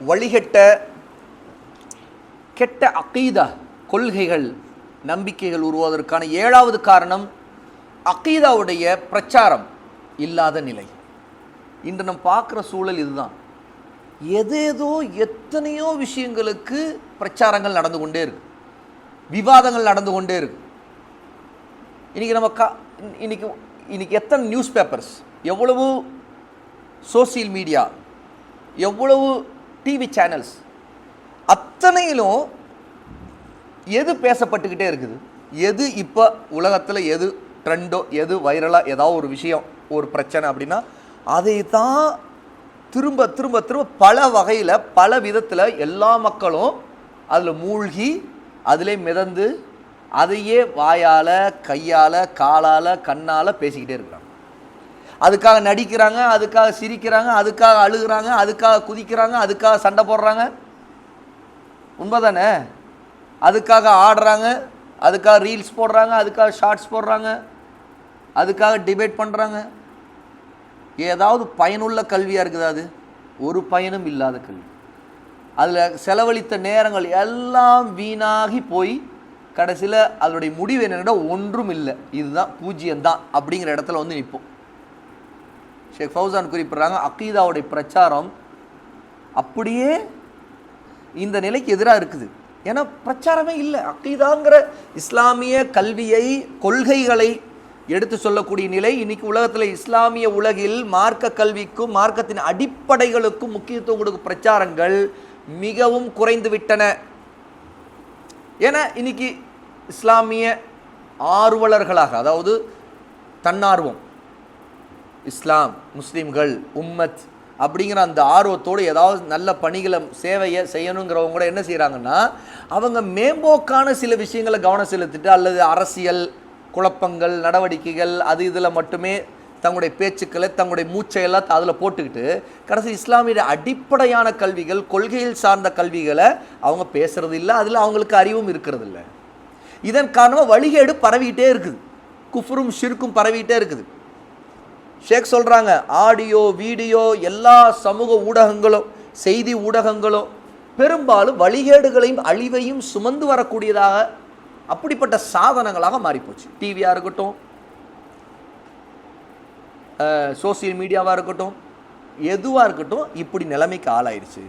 வழிகட்ட கெட்ட அகீதா கொள்கைகள் நம்பிக்கைகள் உருவாவதற்கான ஏழாவது காரணம் அகீதாவுடைய பிரச்சாரம் இல்லாத நிலை. இன்று நம்ம பார்க்குற சூழல் இதுதான். எதேதோ எத்தனையோ விஷயங்களுக்கு பிரச்சாரங்கள் நடந்து கொண்டே இருக்கு. விவாதங்கள் நடந்து கொண்டே இருக்கு. இன்னைக்கு நம்ம கா இன்னைக்கு இன்னைக்கு எத்தனை நியூஸ் பேப்பர்ஸ் எவ்வளவு சோசியல் மீடியா எவ்வளவு டிவி சேனல்ஸ் அத்தனையிலும் எது பேசப்பட்டுக்கிட்டே இருக்குது? எது இப்போ உலகத்தில் எது ட்ரெண்டோ எது வைரலாக ஏதாவது ஒரு விஷயம் ஒரு பிரச்சனை அப்படின்னா அதை தான் திரும்ப திரும்ப திரும்ப பல வகையில் பல விதத்தில் எல்லா மக்களும் அதில் மூழ்கி அதிலே மிதந்து அதையே வாயால் கையால் காலால் கண்ணால் பேசிக்கிட்டே இருக்கிறாங்க. அதுக்காக நடிக்கிறாங்க அதுக்காக சிரிக்கிறாங்க அதுக்காக அழுகிறாங்க அதுக்காக குதிக்கிறாங்க அதுக்காக சண்டை போடுறாங்க. உண்மைதானே? அதுக்காக ஆடுறாங்க அதுக்காக ரீல்ஸ் போடுறாங்க அதுக்காக ஷார்ட்ஸ் போடுறாங்க அதுக்காக டிபேட் பண்ணுறாங்க ஏதாவது பயனுள்ள கல்வியாக இருக்குதா அது? ஒரு பயனும் இல்லாத கல்வி. அதில் செலவழித்த நேரங்கள் எல்லாம் வீணாகி போய் கடைசியில் அதனுடைய முடிவு என்னென்னா ஒன்றும் இல்லை. இதுதான் பூஜ்ஜியம்தான் அப்படிங்கிற இடத்துல வந்து நிற்போம். ஷேக் ஃபௌசான் குறிப்பிட்றாங்க அக்கீதாவுடைய பிரச்சாரம் அப்படியே இந்த நிலைக்கு எதிராக இருக்குது. ஏன்னா பிரச்சாரமே இல்லை. அக்கீதாங்கிற இஸ்லாமிய கல்வியை கொள்கைகளை எடுத்து சொல்லக்கூடிய நிலை இன்னைக்கு உலகத்தில் இஸ்லாமிய உலகில் மார்க்க கல்விக்கும் மார்க்கத்தின் அடிப்படைகளுக்கும் முக்கியத்துவம் கொடுக்கும் பிரச்சாரங்கள் மிகவும் குறைந்து விட்டன. ஏன்னா இன்னைக்கு இஸ்லாமிய ஆர்வலர்களாக அதாவது தன்னார்வம் இஸ்லாம் முஸ்லீம்கள் உம்மத் அப்படிங்கிற அந்த ஆர்வத்தோடு ஏதாவது நல்ல பணிகளை சேவையை செய்யணுங்கிறவங்க கூட என்ன செய்கிறாங்கன்னா அவங்க மேம்போக்கான சில விஷயங்களை கவனம் செலுத்திட்டு அல்லது அரசியல் குழப்பங்கள் நடவடிக்கைகள் அது இதில் மட்டுமே தங்களுடைய பேச்சுக்களை தங்களுடைய மூச்சையெல்லாம் அதில் போட்டுக்கிட்டு கடைசி இஸ்லாமிய அடிப்படையான கல்விகள் கொள்கையில் சார்ந்த கல்விகளை அவங்க பேசுறது இல்லை அதில் அவங்களுக்கு அறிவும் இருக்கிறது இல்லை. இதன் காரணமாக வழிகேடு பரவிக்கிட்டே இருக்குது. குஃப்ரும் ஷிர்க்கும் பரவிக்கிட்டே இருக்குது. ஷேக் சொல்கிறாங்க ஆடியோ வீடியோ எல்லா சமூக ஊடகங்களும் செய்தி ஊடகங்களும் பெரும்பாலும் வழிகேடுகளையும் அழிவையும் சுமந்து வரக்கூடியதாக அப்படிப்பட்ட சாதனங்களாக மாறிப்போச்சு. டிவியாக இருக்கட்டும் சோசியல் மீடியாவாக இருக்கட்டும் எதுவாக இருக்கட்டும் இப்படி நிலைமைக்கு ஆளாயிருச்சு.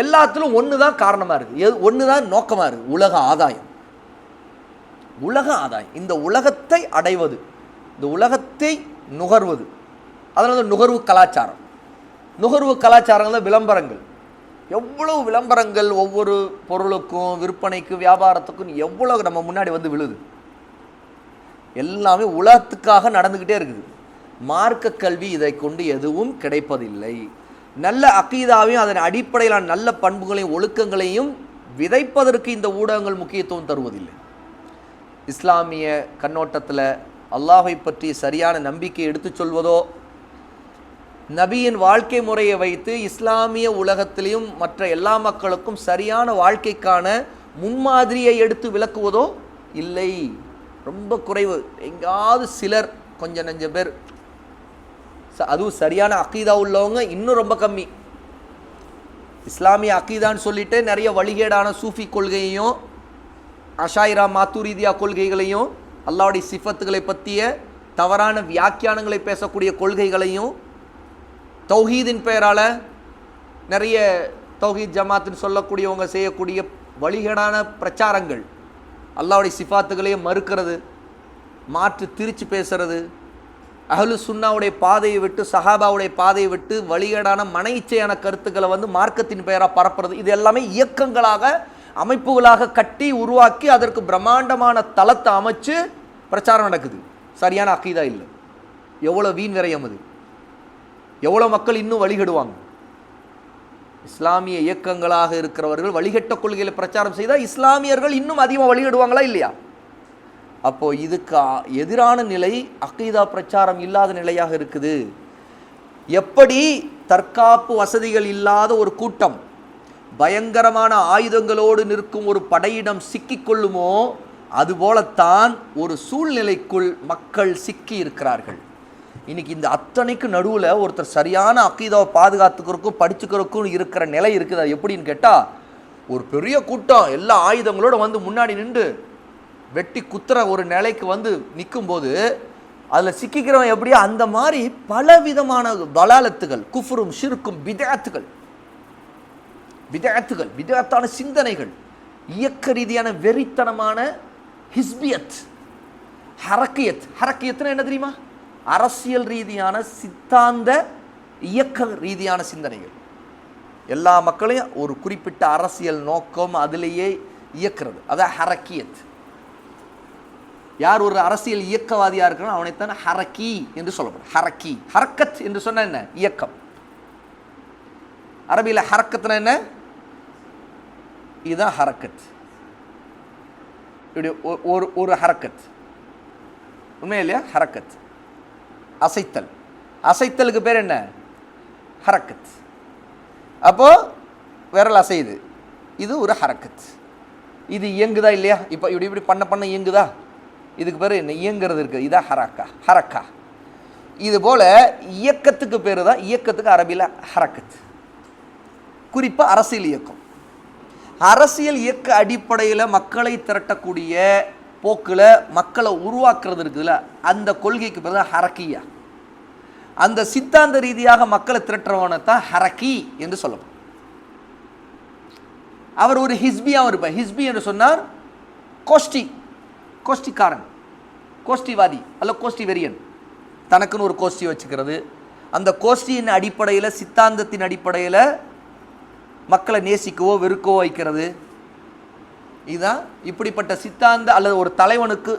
எல்லாத்திலும் ஒன்று தான் காரணமாக இருக்குது எது ஒன்று தான் நோக்கமாக இருக்குது உலக ஆதாயம். உலக ஆதாயம். இந்த உலகத்தை அடைவது இந்த உலகத்தை நுகர்வது. அதனால் தான் நுகர்வு கலாச்சாரம். நுகர்வு கலாச்சாரங்கள் விளம்பரங்கள். எவ்வளவு விளம்பரங்கள் ஒவ்வொரு பொருளுக்கும் விற்பனைக்கும் வியாபாரத்துக்கும் எவ்வளோ நம்ம முன்னாடி வந்து விழுது. எல்லாமே உலகத்துக்காக நடந்துக்கிட்டே இருக்குது. மார்க்க கல்வி இதை கொண்டு எதுவும் கிடைப்பதில்லை. நல்ல அக்கீதாவையும் அதன் அடிப்படையிலான நல்ல பண்புகளையும் ஒழுக்கங்களையும் விதைப்பதற்கு இந்த ஊடகங்கள் முக்கியத்துவம் தருவதில்லை. இஸ்லாமிய கண்ணோட்டத்தில் அல்லாஹை பற்றி சரியான நம்பிக்கை எடுத்துச் சொல்வதோ? நபியின் வாழ்க்கை முறையை வைத்து இஸ்லாமிய உலகத்திலையும் மற்ற எல்லா மக்களுக்கும் சரியான வாழ்க்கைக்கான முன்மாதிரியை எடுத்து விளக்குவதோ? இல்லை. ரொம்ப குறைவு. எங்காவது சிலர் கொஞ்சம் நஞ்ச பேர் அதுவும் சரியான அக்கீதா உள்ளவங்க இன்னும் ரொம்ப கம்மி. இஸ்லாமிய அக்கீதான்னு சொல்லிட்டு நிறைய வழிகேடான சூஃபி கொள்கையையும் அஷாயிரா மாத்துரீதியா கொள்கைகளையும் அல்லாவுடைய சிஃபத்துகளை பற்றிய தவறான வியாக்கியானங்களை பேசக்கூடிய கொள்கைகளையும் தௌஹீதின் பெயரால் நிறைய தௌஹீத் ஜமாத்துன்னு சொல்லக்கூடியவங்க செய்யக்கூடிய வழிகேடான பிரச்சாரங்கள் அல்லாவுடைய சிஃபாத்துகளையும் மறுக்கிறது மாற்று திரிச்சு பேசுறது அகலு சுன்னாவுடைய பாதையை விட்டு சஹாபாவுடைய பாதையை விட்டு வழிகேடான மன இச்சையான கருத்துக்களை வந்து மார்க்கத்தின் பெயராக பரப்புறது இது எல்லாமே இயக்கங்களாக அமைப்புகளாக கட்டி உருவாக்கி அதற்கு பிரம்மாண்டமான தளத்தை அமைச்சு பிரச்சாரம் நடக்குது. சரியான அக்கீதா இல்லை. எவ்வளோ வீண் விரயம் அது? எவ்வளோ மக்கள் இன்னும் வழிகடுவாங்க? இஸ்லாமிய இயக்கங்களாக இருக்கிறவர்கள் வழிகட்ட கொள்கையில் பிரச்சாரம் செய்தால் இஸ்லாமியர்கள் இன்னும் அதிகமாக வழிகடுவாங்களா இல்லையா? அப்போது இதுக்கு எதிரான நிலை அக்கீதா பிரச்சாரம் இல்லாத நிலையாக இருக்குது. எப்படி தற்காப்பு வசதிகள் இல்லாத ஒரு கூட்டம் பயங்கரமான ஆயுதங்களோடு நிற்கும் ஒரு படையிடம் சிக்கிக்கொள்ளுமோ அதுபோலத்தான் ஒரு சூழ்நிலைக்குள் மக்கள் சிக்கி இருக்கிறார்கள். இன்னைக்கு இந்த அத்தனைக்கு நடுவில் ஒருத்தர் சரியான அக்கீதாவை பாதுகாத்துக்கிறதுக்கும் படிச்சுக்கிறதுக்கும் இருக்கிற நிலை இருக்குது. அது எப்படின்னு கேட்டால் ஒரு பெரிய கூட்டம் எல்லா ஆயுதங்களோட வந்து முன்னாடி நின்று வெட்டி குத்துற ஒரு நிலைக்கு வந்து நிற்கும்போது அதில் சிக்கிக்கிறவன் எப்படியோ அந்த மாதிரி பலவிதமான பலாலத்துகள் குஃபுரும் ஷிருக்கும் பிதாத்துகள் பிதாத்துகள் பிதாத்தான சிந்தனைகள் இயக்க ரீதியான வெறித்தனமான ஹிஸ்பியத் ஹரக்கியத். ஹரக்கியத்னா என்ன தெரியுமா? அரசியல் ரீதியான சித்தாந்த இயக்க ரீதியான சிந்தனைகள். எல்லா மக்களையும் ஒரு குறிப்பிட்ட அரசியல் நோக்கம் அதிலேயே இயக்கிறது. அதான் ஹரக்கியத். யார் ஒரு அரசியல் இயக்கவாதியாக இருக்கிறானோ அவனைத்தான் ஹரக்கி என்று சொல்லப்படும். ஹரக்கி ஹரக்கத் என்று சொன்ன என்ன? இயக்கம். அரபியில் ஹரக்கத்னா என்ன? இதுதான் ஹரக்கத். இப்படி ஒ- ஒரு ஒரு ஹரக்கத். உண்மை இல்லையா? ஹரக்கத். அசைத்தல். அசைத்தலுக்கு பேர் என்ன? ஹரக்கத். அப்போது விரல் அசையுது. இது ஒரு ஹரக்கத். இது இயங்குதா இல்லையா? இப்போ இப்படி இப்படி பண்ண பண்ண இயங்குதா? இதுக்கு பேர் என்ன? இயங்குறது இருக்குது. இதான் ஹரக்கா. ஹரக்கா. இது போல் இயக்கத்துக்கு பேர் தான் இயக்கத்துக்கு அரபியில் ஹரக்கத். குறிப்பாக அரசியல் இயக்கம். அரசியல் இயக்க அடிப்படையில் மக்களை திரட்டக்கூடிய போக்கில் மக்களை உருவாக்குறது இருக்குதுல்ல அந்த கொள்கைக்கு பிறகு ஹரக்கியா. அந்த சித்தாந்த ரீதியாக மக்களை திரட்டுறவனை தான் ஹரக்கி என்று சொல்லப்படும். அவர் ஒரு ஹிஸ்பியாகவும் இருப்பார். ஹிஸ்பி என்று சொன்னார் கோஷ்டி கோஷ்டிக்காரன் கோஷ்டிவாதி அல்ல கோஷ்டி வெறியன் தனக்குன்னு ஒரு கோஷ்டி வச்சுக்கிறது. அந்த கோஷ்டியின் அடிப்படையில் சித்தாந்தத்தின் அடிப்படையில் மக்களை நேசிக்கவோ வெறுக்கவோ வைக்கிறது. இதுதான் இப்படிப்பட்ட சித்தாந்த அல்லது ஒரு தலைவனுக்கு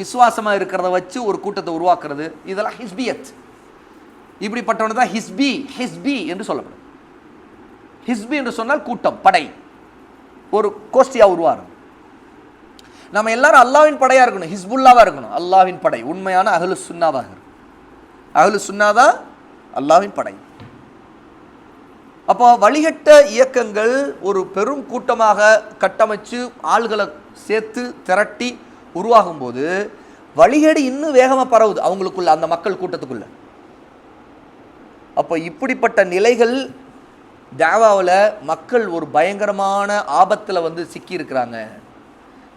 விசுவாசமாக இருக்கிறத வச்சு ஒரு கூட்டத்தை உருவாக்குறது. இதெல்லாம் ஹிஸ்பியத். இப்படிப்பட்டவனு தான் ஹிஸ்பி ஹிஸ்பி என்று சொல்லப்படும். ஹிஸ்பி என்று சொன்னால் கூட்டம் படை. ஒரு கோஷ்டியாக உருவாகும் நம்ம எல்லாரும் அல்லாவின் படையாக இருக்கணும் ஹிஸ்புல்லாவாக இருக்கணும். அல்லாவின் படை உண்மையான அகலு சுன்னாவாக இருக்கும் அகலு சுன்னாதா அல்லாஹ்வின் படை. அப்போ வழிகட்ட இயக்கங்கள் ஒரு பெரும் கூட்டமாக கட்டமைச்சு ஆள்களை சேர்த்து திரட்டி உருவாகும்போது வழிகேடு இன்னும் வேகமாக பரவுது அவங்களுக்குள்ள அந்த மக்கள் கூட்டத்துக்குள்ள. அப்போ இப்படிப்பட்ட நிலைகள் தேவாவில் மக்கள் ஒரு பயங்கரமான ஆபத்தில் வந்து சிக்கியிருக்கிறாங்க.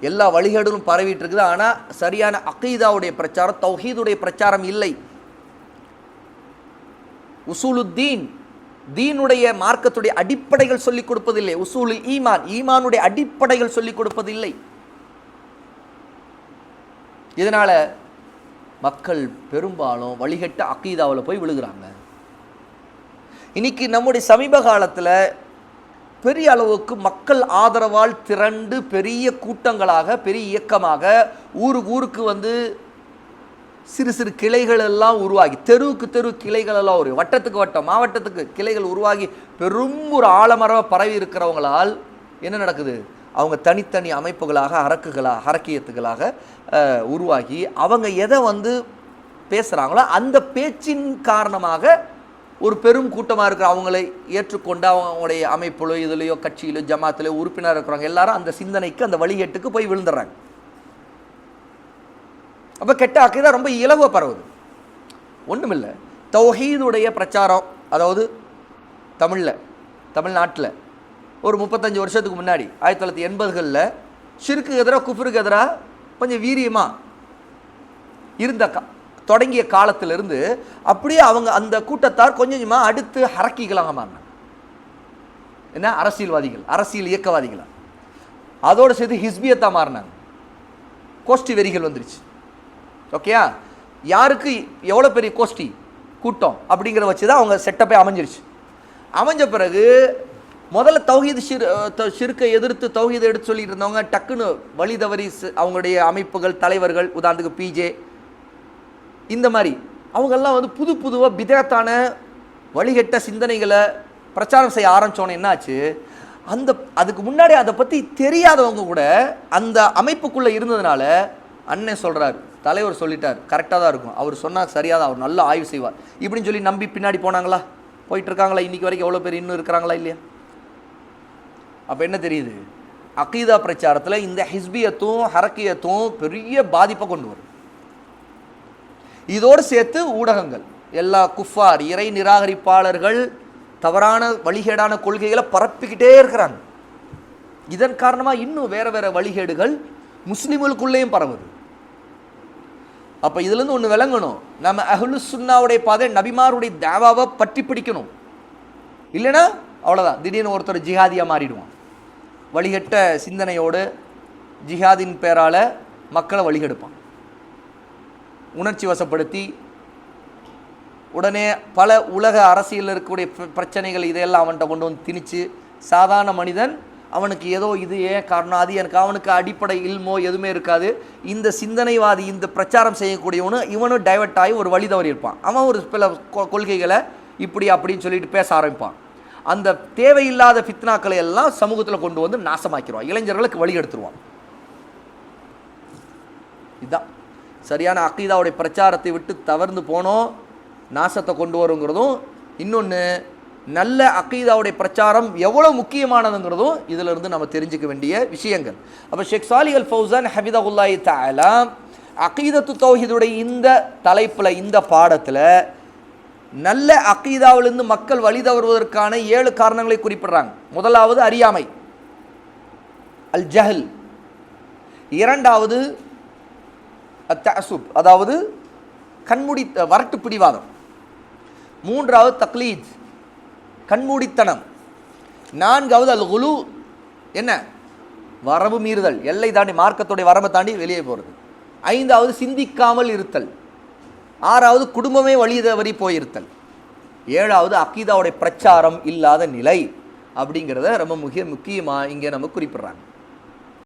எல்லா வழிகேடுகளும் பரவிட்டு இருக்குது ஆனால் சரியான அகீதாவுடைய பிரச்சாரம் தௌஹீதுடைய பிரச்சாரம் இல்லை. உசூலுத்தீன் தீனுடைய மார்க்கத்துடைய அடிப்படைகள் சொல்லிக் கொடுப்பதில்லை. உசூலில் ஈமான். ஈமானுடைய அடிப்படைகள் சொல்லிக் கொடுப்பதில்லை. இதனால மக்கள் பெரும்பாலும் வழிகட்ட அக்கீதாவில் போய் விழுகிறாங்க. இன்னைக்கு நம்முடைய சமீப காலத்தில் பெரிய அளவுக்கு மக்கள் ஆதரவால் திரண்டு பெரிய கூட்டங்களாக பெரிய இயக்கமாக ஊருக்கு ஊருக்கு வந்து சிறு சிறு கிளைகள் எல்லாம் உருவாகி தெருவுக்கு தெரு கிளைகள் எல்லாம் ஒரு வட்டத்துக்கு வட்டம் மாவட்டத்துக்கு கிளைகள் உருவாகி பெரும் ஒரு ஆழமரமாக பரவி இருக்கிறவங்களால் என்ன நடக்குது? அவங்க தனித்தனி அமைப்புகளாக அரக்குகளாக அரக்கியத்துகளாக உருவாகி அவங்க எதை வந்து பேசுகிறாங்களோ அந்த பேச்சின் காரணமாக ஒரு பெரும் கூட்டமாக இருக்கிற அவங்களை ஏற்றுக்கொண்டு அவங்களுடைய அமைப்புலோ இதுலையோ கட்சியிலோ ஜமாத்திலையோ உறுப்பினர் இருக்கிறவங்க எல்லாரும் அந்த சிந்தனைக்கு அந்த வழிகேட்டுக்கு போய் விழுந்துடுறாங்க. அப்போ கெட்ட அக்கீதா ரொம்ப இலகுவ பரவுது. ஒன்றுமில்லை தௌஹீதுடைய பிரச்சாரம் அதாவது தமிழில் தமிழ்நாட்டில் ஒரு முப்பத்தஞ்சு வருஷத்துக்கு முன்னாடி ஆயிரத்தி தொள்ளாயிரத்தி எண்பதுகளில் ஷிருக்கு எதிராக குஃபருக்கு எதிராக கொஞ்சம் வீரியமாக இருந்த கா தொடங்கிய காலத்திலிருந்து அப்படியே அவங்க அந்த கூட்டத்தார் கொஞ்சம் கொஞ்சமாக அடுத்து ஹரக்கிகளாக மாறினாங்க. என்ன? அரசியல்வாதிகள் அரசியல் இயக்கவாதிகளாக அதோடு சேர்த்து ஹிஸ்பியத்தாக மாறினாங்க. கோஷ்டி வெறிகள் வந்துருச்சு. ஓகேயா யாருக்கு எவ்வளோ பெரிய கோஷ்டி? கூட்டம் அப்படிங்கிறத வச்சு தான் அவங்க செட்டப்பே அமைஞ்சிருச்சு. அமைஞ்ச பிறகு முதல்ல தௌஹீது சிறு சிறுக்கை எதிர்த்து தௌஹீதை எடுத்து சொல்லிட்டு இருந்தவங்க டக்குன்னு வழி தவறி அவங்களுடைய அமைப்புகள் தலைவர்கள் உதாரணத்துக்கு பிஜே இந்த மாதிரி. அவங்கெல்லாம் வந்து புது புதுவாக பிதத்தான வழிகட்ட சிந்தனைகளை பிரச்சாரம் செய்ய ஆரம்பிச்சோன்னே என்னாச்சு? அந்த அதுக்கு முன்னாடி அதை பற்றி தெரியாதவங்க கூட அந்த அமைப்புக்குள்ளே இருந்ததுனால அண்ணன் சொல்கிறார் தலைவர் சொல்லிட்டார் கரெக்டாக தான் இருக்கும். அவர் சொன்னால் சரியாக தான் அவர் நல்லா ஆய்வு செய்வார். இப்படின்னு சொல்லி நம்பி பின்னாடி போனாங்களா? போயிட்டு இருக்காங்களா வரைக்கும் எவ்வளோ பேர் இன்னும் இருக்கிறாங்களா இல்லையா? அப்போ என்ன தெரியுது? அகீதா பிரச்சாரத்தில் இந்த ஹிஸ்பியத்தும் ஹரக்கியத்தும் பெரிய பாதிப்பை கொண்டு வரும். இதோடு சேர்த்து ஊடகங்கள் எல்லா குஃபார் இறை நிராகரிப்பாளர்கள் தவறான வழிகேடான கொள்கைகளை பரப்பிக்கிட்டே இருக்கிறாங்க. இதன் காரணமாக இன்னும் வேறு வேறு வழிகேடுகள் முஸ்லீம்களுக்குள்ளேயும் பரவுது. அப்போ இதுலேருந்து ஒன்று விளங்கணும். நம்ம அஹ்லு சுன்னாவுடைய பாதை நபிமாருடைய தேவாவை பற்றி பிடிக்கணும். இல்லைன்னா அவ்வளோதான் திடீர்னு ஒருத்தர் ஜிஹாதியாக மாறிடுவான். வழிகட்ட சிந்தனையோடு ஜிஹாதின் பேரால் மக்களை வழிகெடுப்பான். உணர்ச்சி வசப்படுத்தி உடனே பல உலக அரசியலில் இருக்கக்கூடிய பிரச்சனைகள் இதையெல்லாம் அவன்கிட்ட கொண்டு வந்து திணிச்சு சாதாரண மனிதன் அவனுக்கு ஏதோ இது ஏன் காரணம்? அது எனக்கு அவனுக்கு அடிப்படை இல்மோ எதுவுமே இருக்காது. இந்த சிந்தனைவாதி இந்த பிரச்சாரம் செய்யக்கூடியவனு இவனும் டைவர்ட் ஆகி ஒரு வழி தவறி இருப்பான். அவன் ஒரு சில கொ- கொள்கைகளை இப்படி அப்படின்னு சொல்லிட்டு பேச ஆரம்பிப்பான். அந்த தேவையில்லாத ஃபித்னாக்களை எல்லாம் சமூகத்தில் கொண்டு வந்து நாசமாக்கிடுவான் இளைஞர்களுக்கு வழி எடுத்துருவான். இதுதான் சரியான அக்கீதாவுடைய பிரச்சாரத்தை விட்டு தவறுந்து போனோம். நாசத்தை கொண்டு வருங்கிறதும் இன்னொன்று நல்ல அக்கீதாவுடைய பிரச்சாரம் எவ்வளோ முக்கியமானதுங்கிறதும் இதிலிருந்து நம்ம தெரிஞ்சுக்க வேண்டிய விஷயங்கள். அப்போ ஷேக் சாலி அல் ஃபௌசான் ஹபிதகுல்லாஹி தாலா அகீதத்து தௌஹிதுடைய இந்த தலைப்பில் இந்த பாடத்தில் நல்ல அக்கீதாவிலிருந்து மக்கள் வழி தவறுவதற்கான ஏழு காரணங்களை குறிப்பிடுறாங்க. முதலாவது அறியாமை அல் ஜஹல் இரண்டாவது அதாவது கண்மூடி வரட்டு பிடிவாதம். மூன்றாவது தக்லீத் கண்மூடித்தனம். நான்காவது அல் குழு என்ன? வரவு மீறுதல். எல்லை தாண்டி மார்க்கத்துடைய வரம்பை தாண்டி வெளியே போகிறது ஐந்தாவது சிந்திக்காமல் இருத்தல். ஆறாவது குடும்பமே வழி தவறி போயிருத்தல். ஏழாவது அக்கீதாவுடைய பிரச்சாரம் இல்லாத நிலை. அப்படிங்கிறத ரொம்ப முக்கிய முக்கியமாக இங்கே நம்ம குறிப்பிட்றாங்க.